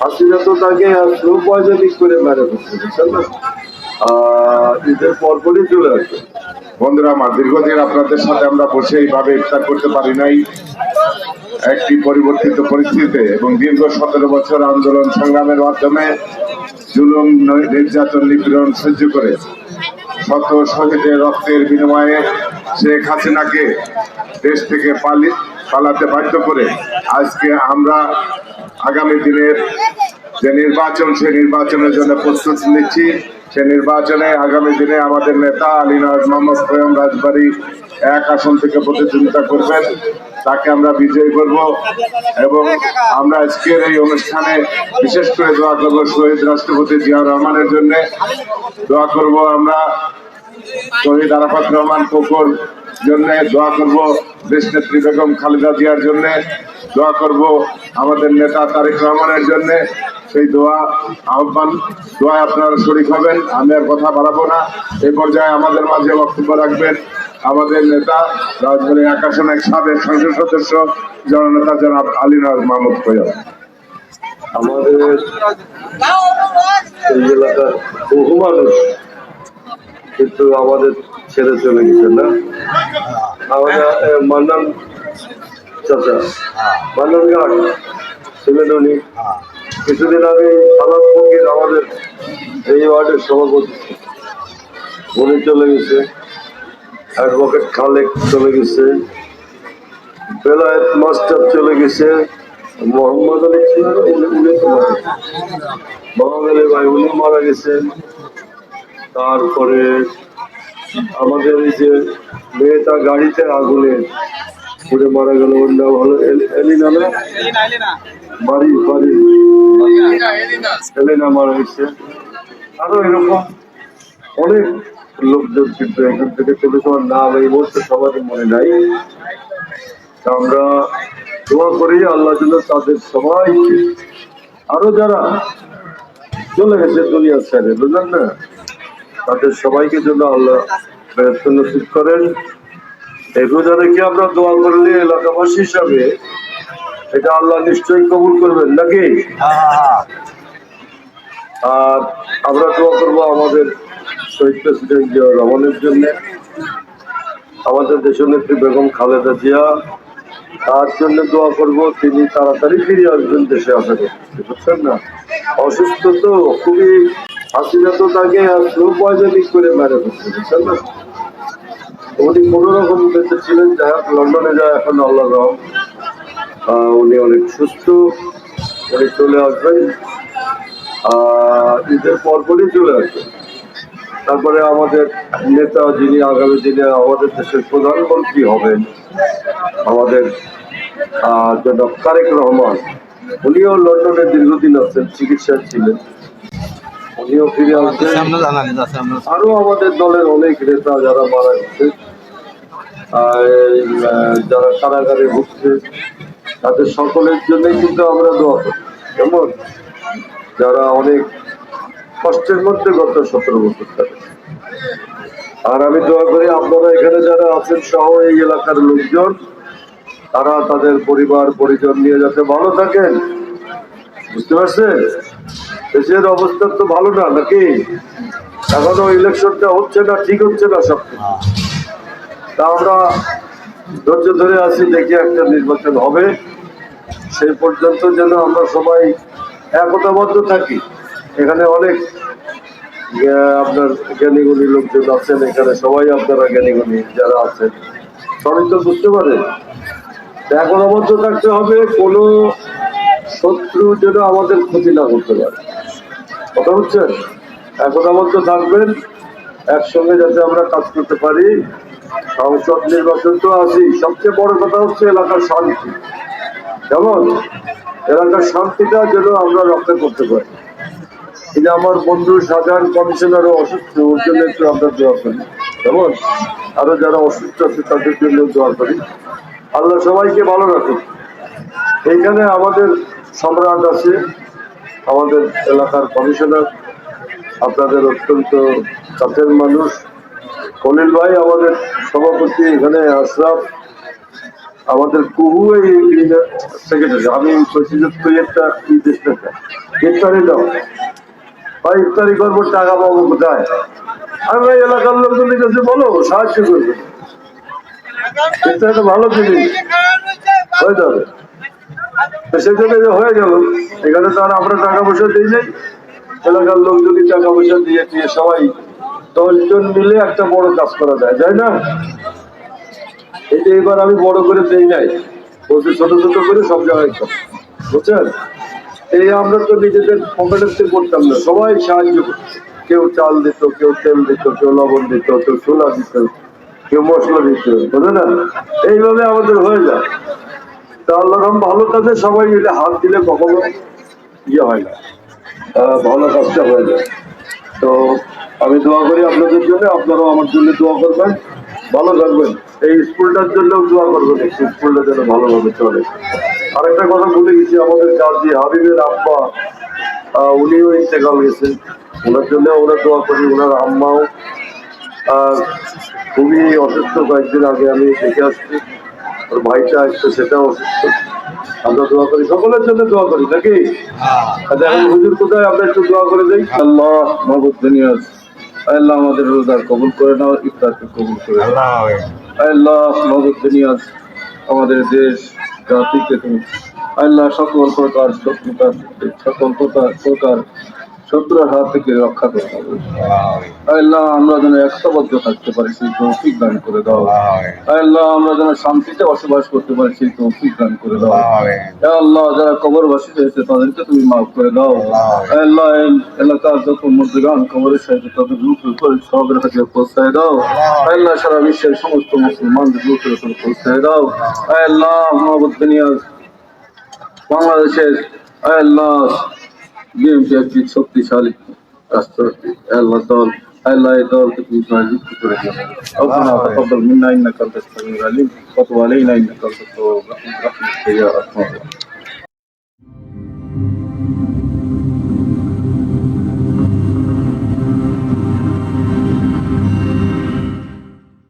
হাসিনা তো তাকে স্লো পয়জনিক করে মেরে বুঝছেন না? ঈদের পরপরই চলে আসবে। বন্ধুরা, আমার দীর্ঘদিন আপনাদের সাথে আমরা বসে এইভাবে ইফতার করতে পারি নাই। একটি পরিবর্তিত পরিস্থিতিতে এবং দীর্ঘ সতেরো বছর আন্দোলন সংগ্রামের মাধ্যমে জুলুম নির্যাতন, নিপীড়ন সহ্য করে শত শহীদের রক্তের বিনিময়ে শেখ হাসিনাকে দেশ থেকে পালি, পালাতে বাধ্য করে আজকে আমরা আগামী দিনের যে নির্বাচন, সেই নির্বাচনের জন্য প্রস্তুত নিচ্ছি। সে নির্বাচনে আগামী দিনে আমাদের নেতা আলী আলীনাজ মোহাম্মদ খোয়ম রাজবাড়ি এক আসন থেকে প্রতিদ্বন্দ্বিতা করবেন। তাকে আমরা বিজয়ী করব এবং আমরা আজকের এই অনুষ্ঠানে বিশেষ করে দোয়া করব শহীদ রাষ্ট্রপতি জিয়া রহমানের জন্য। দোয়া করব আমরা শহীদ আরাফাত রহমান কোকর জন্য। দোয়া করব দেশ নেত্রী বেগম খালেদা জিয়ার জন্য দোয়া করব, আমাদের নেতা তারেক রহমানের জন্য। সেই দোয়া আহ্বান, দোয়ায় আপনারা শরিক হবেন, আমি আর কথা বাড়াবো না। এই পর্যায়ে আমাদের মাঝে বক্তব্য রাখবেন আমাদের নেতা রাজধানী আকাশন এক সাবেক সংসদ সদস্য, জননেতা জনাব আলীনাজ মাহমুদ খৈয়াল আমাদের এলাকার বহু মানুষ কিন্তু আমাদের ছেড়ে চলে গেছে না? আমাদের এ, মান্নান চাচা। মান্নান ঘাট ছিলেন উনি কিছুদিন আগে সালাদ ফকির আমাদের এই ওয়ার্ডের সভাপতি। উনি চলে গেছে। অ্যাডভোকেট খালেক চলে গেছে। বেলায়েত মাস্টার চলে গেছে। মোহাম্মদ আলী ছিল? উনি- তো মারা গেছে। মোহাম্মদ আলী ভাই উনি মারা গেছেন। তারপরে আমাদের এই যে মেয়েটা গাড়িতে আগুনে পুড়ে মারা গেল, ওর নাম হলো এলিনা না? বাড়ি বাড়ি। এলিনা মারা আরও এরকম অনেক লোকজন কিন্তু এখান থেকে যাওয়ার নাম এই মুহূর্তে সবার মনে নাই। আমরা দোয়া করি আল্লাহ যেন তাদের সবাইকে আরও যারা চলে গেছে দুনিয়া ছেড়ে, বুঝলেন না? তাদের সবাইকে জন্য আল্লাহ নসিব করেন। এই রোজা রেখে আমরা দোয়া করলে এলাকাবাসী হিসাবে এটা আল্লাহ নিশ্চয়ই কবুল করবেন নাকি? আর আমরা দোয়া করব আমাদের শহীদ প্রেসিডেন্ট জিয়া রহমানের জন্য আমাদের দেশনেত্রী বেগম খালেদা জিয়া। তার জন্য দোয়া করব তিনি তাড়াতাড়ি ফিরে আসবেন দেশে করছি বুঝছেন না? অসুস্থ তো খুবই হাসিনা তো তাকে পয়জনিক করে মেরে উনি কোনো রকম বেঁচে ছিলেন হোক, লন্ডনে যায় এখন আল্লাহ রহম। উনি অনেক সুস্থ, উনি চলে আসবেন। ঈদের পরপরই চলে আসবেন। তারপরে আমাদের নেতা যিনি, আগামী দিনে আমাদের দেশের প্রধানমন্ত্রী হবেন, আমাদের জনাব তারেক রহমান, উনিও লন্ডনে দীর্ঘদিন আছেন চিকিৎসায় ছিলেন। উনিও ফিরে আসবেন আরও আমাদের দলের অনেক নেতা যারা মারা গেছে। যারা কারাগারে ভুগছে তাদের সকলের জন্যই কিন্তু আমরা দোয়া করি। কেমন? যারা অনেক কষ্টের মধ্যে গত সতেরো বছর থাকে আর আমি দোয়া করি আপনারা এখানে যারা আছেন সহ এই এলাকার লোকজন তারা তাদের পরিবার পরিজন নিয়ে যাতে ভালো থাকেন। বুঝতে পারছেন? দেশের অবস্থা তো ভালো না নাকি? এখনও ইলেকশনটা হচ্ছে না, ঠিক হচ্ছে না সব। তা আমরা ধৈর্য ধরে আছি, দেখি একটা নির্বাচন হবে। সেই পর্যন্ত যেন আমরা সবাই একতাবদ্ধ থাকি। এখানে অনেক আপনার জ্ঞানীগুণী লোকজন আছেন, এখানে সবাই আপনারা জ্ঞানীগুণী যারা আছেন। সবই তো বুঝতে পারেন একতাবদ্ধ থাকতে হবে, কোনো শত্রু যেন আমাদের ক্ষতি না করতে পারে। কথা হচ্ছে একতাবদ্ধ থাকবেন। একসঙ্গে যাতে আমরা কাজ করতে পারি। সংসদ নির্বাচন তো আছি সবচেয়ে বড় কথা হচ্ছে এলাকার শান্তি। যেমন এলাকার শান্তিটা যেন আমরা রক্ষা করতে পারি। যে আমার বন্ধু, সাধারণ কমিশনারও অসুস্থ, ওর জন্য একটু আমরা দোয়া করি। যেমন আরও যারা অসুস্থ আছে, তাদের জন্য দোয়া করি। আল্লাহ সবাইকে ভালো রাখুন এইখানে আমাদের সম্রাট আছে। আমাদের এলাকার কমিশনার, আপনাদের অত্যন্ত কাছের মানুষ। কলিল ভাই, আমাদের সভাপতি এখানে, আশরাফ, আমাদের কুহু এই আমি ইফতারি দাও। ভাই, ইফতারি করব, টাকা পাবো কোথায়? আমি ভাই, এলাকার লোকজনের কাছে বলো, সাহায্য করবে। এটা একটা ভালো জিনিস। হয়ে যাবে। সেখানে যে হয়ে গেল, এখানে তো আর আমরা টাকা পয়সা দিই নাই। এলাকার লোক যদি টাকা পয়সা দিয়ে দিয়ে সবাই দশজন মিলে একটা বড় কাজ করা যায়, তাই না? এটা এবার আমি বড় করে দেই নাই, বলছি ছোট ছোট করে সব জায়গায়। বুঝছেন? এই আমরা তো নিজেদের পকেটের করতাম না, সবাই সাহায্য করতো। কেউ চাল দিত, কেউ তেল দিত, কেউ লবণ দিত, কেউ ছোলা দিত, কেউ মশলা দিত বুঝলে না এইভাবে আমাদের হয়ে যায়। তা আল্লাহ রহম ভালো কাজে সবাই মিলে হাত দিলে কখনো ইয়ে হয় না। ভালো কাজটা হয়ে যায়। তো আমি দোয়া করি আপনাদের জন্য আপনারাও আমার জন্য দোয়া করবেন ভালো থাকবেন। এই স্কুলটার জন্য দোয়া করবেন এই স্কুলটা যেন ভালোভাবে চলে। আরেকটা কথা বলে গেছি আমাদের কাজী হাবিবের আব্বা উনিও ইন্তেকাল গেছেন। ওনার জন্য ওরা দোয়া করি ওনার আম্মাও। আহ, খুবই অসুস্থ কয়েকদিন আগে আমি দেখে আসছি। ওর ভাইটা আসছে সেটাও অসুস্থ আমরা দোয়া করি। সকলের জন্য দোয়া করি নাকি? আচ্ছা এখন হুজুর কোথায়? আমরা একটু দোয়া করে দিই। আল্লাহ মহবুদ দুনিয়াস আল্লাহ আমাদের রোজার কবুল করে নাও ইফতারকে কবুল করে আল্লাহ মহবুদ দুনিয়াস আমাদের দেশ জাতিকে তুমি আল্লাহ সকল প্রকার সকল প্রকার প্রকার শত্রুর হাত থেকে রক্ষা করে দাও। আল্লাহ, আমরা যেন একতাবদ্ধ থাকতে পারি, সেই তৌফিক দান করে দাও। আল্লাহ, আমরা যেন শান্তিতে বসবাস করতে পারি, সেই তৌফিক দান করে দাও। আল্লাহ, যারা কবরবাসী হয়েছে তাদেরকে তুমি মাফ করে দাও। আল্লাহ এলাকার যত মুদ্রান কবরের সাথে তাদের রূপের উপরে সবের হাতে পৌঁছায় দাও। আল্লাহ, সারা বিশ্বের সমস্ত মুসলমানদের রূপের উপরে পৌঁছায় দাও। আল্লাহ, মোহাম্মদ বাংলাদেশের আল্লাহ বিএনপি একটি শক্তিশালী রাষ্ট্র আল্লাহ দল আল্লাহ এই দলকে তুমি জয়যুক্ত করে দিও ربنا تقبل منا انك انت السميع العليم وتب علينا انك انت التواب الرحيم يا ارحم الراحمين